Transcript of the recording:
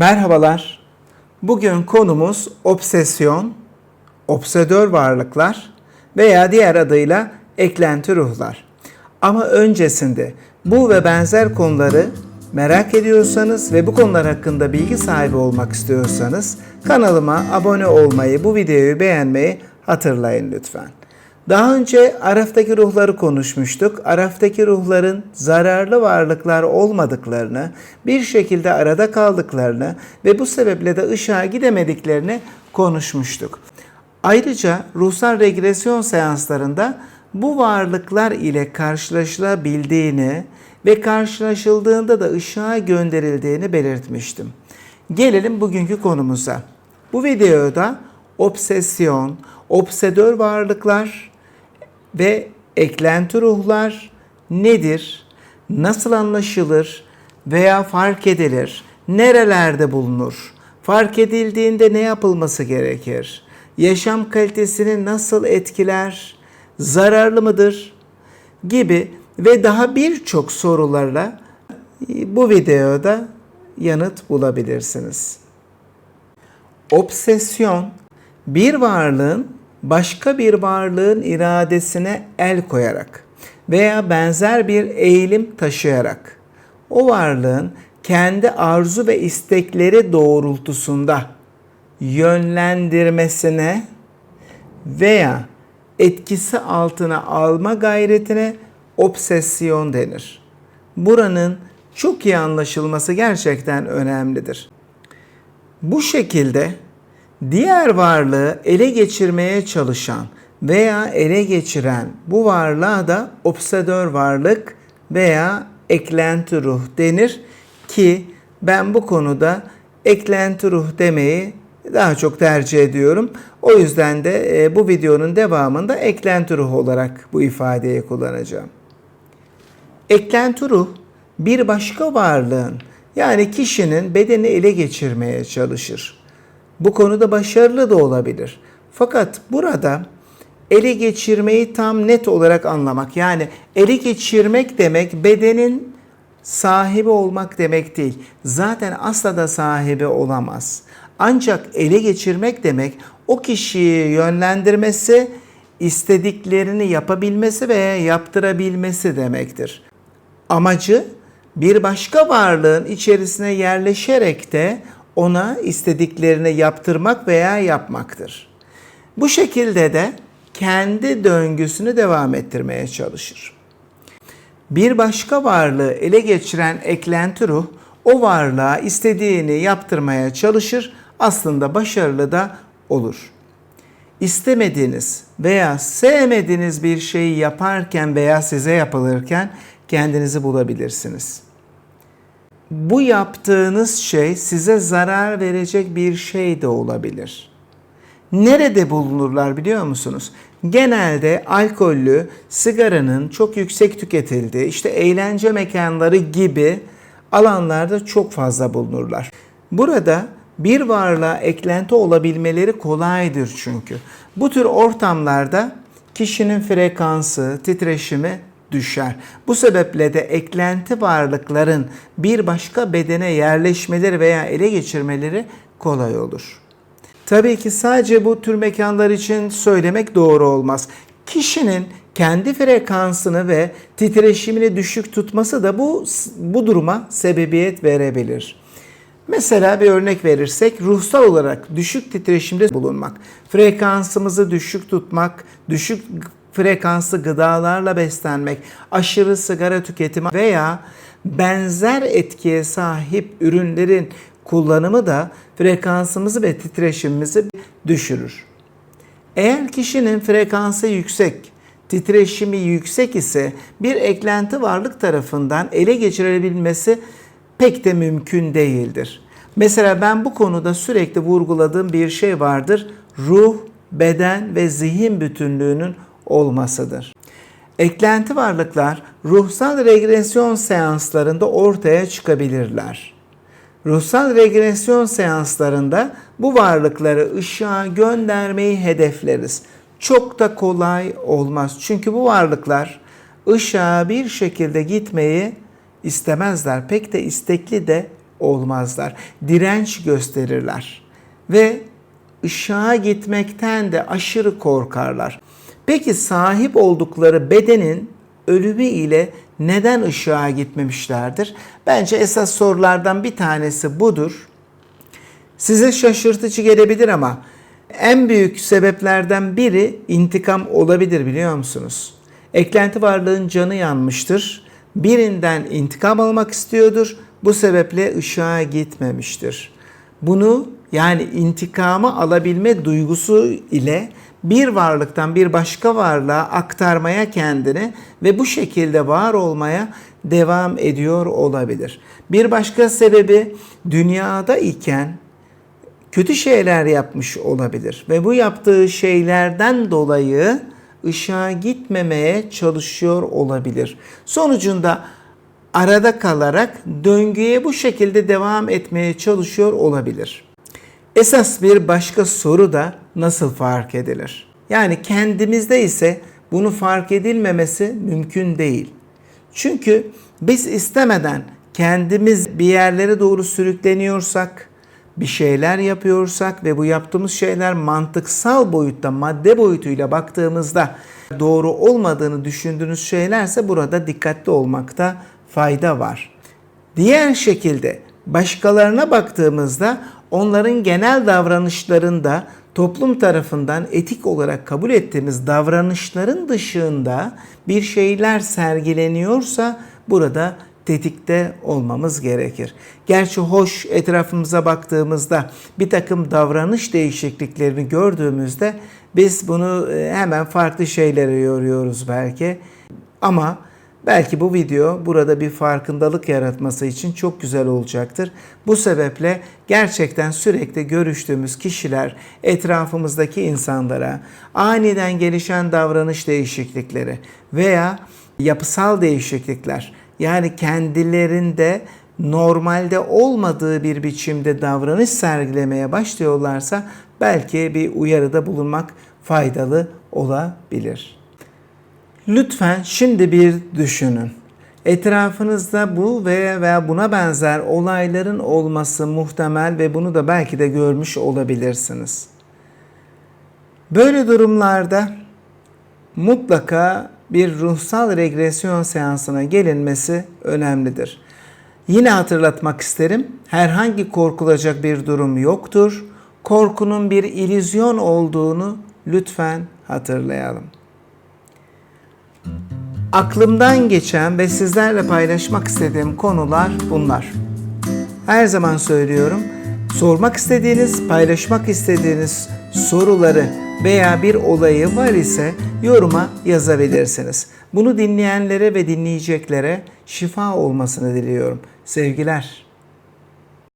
Merhabalar. Bugün konumuz obsesyon, obsedör varlıklar veya diğer adıyla eklenti ruhlar. Ama öncesinde bu ve benzer konuları merak ediyorsanız ve bu konular hakkında bilgi sahibi olmak istiyorsanız kanalıma abone olmayı, bu videoyu beğenmeyi hatırlayın lütfen. Daha önce Araf'taki ruhları konuşmuştuk. Araf'taki ruhların zararlı varlıklar olmadıklarını, bir şekilde arada kaldıklarını ve bu sebeple de ışığa gidemediklerini konuşmuştuk. Ayrıca ruhsal regresyon seanslarında bu varlıklar ile karşılaşılabildiğini ve karşılaşıldığında da ışığa gönderildiğini belirtmiştim. Gelelim bugünkü konumuza. Bu videoda obsesyon, obsedör varlıklar ve eklenti ruhlar nedir? Nasıl anlaşılır veya fark edilir? Nerelerde bulunur? Fark edildiğinde ne yapılması gerekir? Yaşam kalitesini nasıl etkiler? Zararlı mıdır? Gibi ve daha birçok sorularla bu videoda yanıt bulabilirsiniz. Obsesyon bir varlığın başka bir varlığın iradesine el koyarak veya benzer bir eğilim taşıyarak o varlığın kendi arzu ve istekleri doğrultusunda yönlendirmesine veya etkisi altına alma gayretine obsesyon denir. Buranın çok iyi anlaşılması gerçekten önemlidir. Bu şekilde diğer varlığı ele geçirmeye çalışan veya ele geçiren bu varlığa da obsedör varlık veya eklenti ruh denir ki ben bu konuda eklenti ruh demeyi daha çok tercih ediyorum. O yüzden de e, bu videonun devamında eklenti ruh olarak bu ifadeyi kullanacağım. Eklenti ruh bir başka varlığın yani kişinin bedeni ele geçirmeye çalışır. Bu konuda başarılı da olabilir. Fakat burada ele geçirmeyi tam net olarak anlamak yani ele geçirmek demek bedenin sahibi olmak demek değil. Zaten asla da sahibi olamaz. Ancak ele geçirmek demek o kişiyi yönlendirmesi, istediklerini yapabilmesi veya yaptırabilmesi demektir. Amacı bir başka varlığın içerisine yerleşerek de ona istediklerini yaptırmak veya yapmaktır. Bu şekilde de kendi döngüsünü devam ettirmeye çalışır. Bir başka varlığı ele geçiren eklenti ruh o varlığa istediğini yaptırmaya çalışır, aslında başarılı da olur. İstemediğiniz veya sevmediğiniz bir şeyi yaparken veya size yapılırken kendinizi bulabilirsiniz. Bu yaptığınız şey size zarar verecek bir şey de olabilir. Nerede bulunurlar biliyor musunuz? Genelde alkollü, sigaranın çok yüksek tüketildiği, işte eğlence mekanları gibi alanlarda çok fazla bulunurlar. Burada bir varlığa eklenti olabilmeleri kolaydır çünkü. Bu tür ortamlarda kişinin frekansı, titreşimi düşer. Bu sebeple de eklenti varlıkların bir başka bedene yerleşmeleri veya ele geçirmeleri kolay olur. Tabii ki sadece bu tür mekanlar için söylemek doğru olmaz. Kişinin kendi frekansını ve titreşimini düşük tutması da bu bu duruma sebebiyet verebilir. Mesela bir örnek verirsek ruhsal olarak düşük titreşimde bulunmak, frekansımızı düşük tutmak, düşük frekanslı gıdalarla beslenmek, aşırı sigara tüketimi veya benzer etkiye sahip ürünlerin kullanımı da frekansımızı ve titreşimimizi düşürür. Eğer kişinin frekansı yüksek, titreşimi yüksek ise bir eklenti varlık tarafından ele geçirilebilmesi pek de mümkün değildir. Mesela ben bu konuda sürekli vurguladığım bir şey vardır. Ruh, beden ve zihin bütünlüğünün olmasıdır. Eklenti varlıklar ruhsal regresyon seanslarında ortaya çıkabilirler. Ruhsal regresyon seanslarında bu varlıkları ışığa göndermeyi hedefleriz. Çok da kolay olmaz. Çünkü bu varlıklar ışığa bir şekilde gitmeyi istemezler. Pek de istekli de olmazlar. Direnç gösterirler ve ışığa gitmekten de aşırı korkarlar. Peki sahip oldukları bedenin ölümü ile neden ışığa gitmemişlerdir? Bence esas sorulardan bir tanesi budur. Size şaşırtıcı gelebilir ama en büyük sebeplerden biri intikam olabilir biliyor musunuz? Eklenti varlığın canı yanmıştır. Birinden intikam almak istiyordur. Bu sebeple ışığa gitmemiştir. Bunu yani intikamı alabilme duygusu ile bir varlıktan bir başka varlığa aktarmaya kendini ve bu şekilde var olmaya devam ediyor olabilir. Bir başka sebebi dünyada iken kötü şeyler yapmış olabilir ve bu yaptığı şeylerden dolayı ışığa gitmemeye çalışıyor olabilir. Sonucunda arada kalarak döngüye bu şekilde devam etmeye çalışıyor olabilir. Esas bir başka soru da nasıl fark edilir? Yani kendimizde ise bunu fark edilmemesi mümkün değil. Çünkü biz istemeden kendimiz bir yerlere doğru sürükleniyorsak, bir şeyler yapıyorsak ve bu yaptığımız şeyler mantıksal boyutta, madde boyutuyla baktığımızda doğru olmadığını düşündüğünüz şeylerse burada dikkatli olmakta fayda var. Diğer şekilde başkalarına baktığımızda onların genel davranışlarında toplum tarafından etik olarak kabul ettiğimiz davranışların dışında bir şeyler sergileniyorsa burada tetikte olmamız gerekir. Gerçi hoş etrafımıza baktığımızda bir takım davranış değişikliklerini gördüğümüzde biz bunu e, hemen farklı şeylere yoruyoruz belki. Ama belki bu video burada bir farkındalık yaratması için çok güzel olacaktır. Bu sebeple gerçekten sürekli görüştüğümüz kişiler, etrafımızdaki insanlara aniden gelişen davranış değişiklikleri veya yapısal değişiklikler yani kendilerinde normalde olmadığı bir biçimde davranış sergilemeye başlıyorlarsa belki bir uyarıda bulunmak faydalı olabilir. Lütfen şimdi bir düşünün. Etrafınızda bu veya veya buna benzer olayların olması muhtemel ve bunu da belki de görmüş olabilirsiniz. Böyle durumlarda mutlaka bir ruhsal regresyon seansına gelinmesi önemlidir. Yine hatırlatmak isterim. Herhangi korkulacak bir durum yoktur. Korkunun bir ilüzyon olduğunu lütfen hatırlayalım. Aklımdan geçen ve sizlerle paylaşmak istediğim konular bunlar. Her zaman söylüyorum. Sormak istediğiniz, paylaşmak istediğiniz soruları veya bir olayı var ise yoruma yazabilirsiniz. Bunu dinleyenlere ve dinleyeceklere şifa olmasını diliyorum. Sevgiler.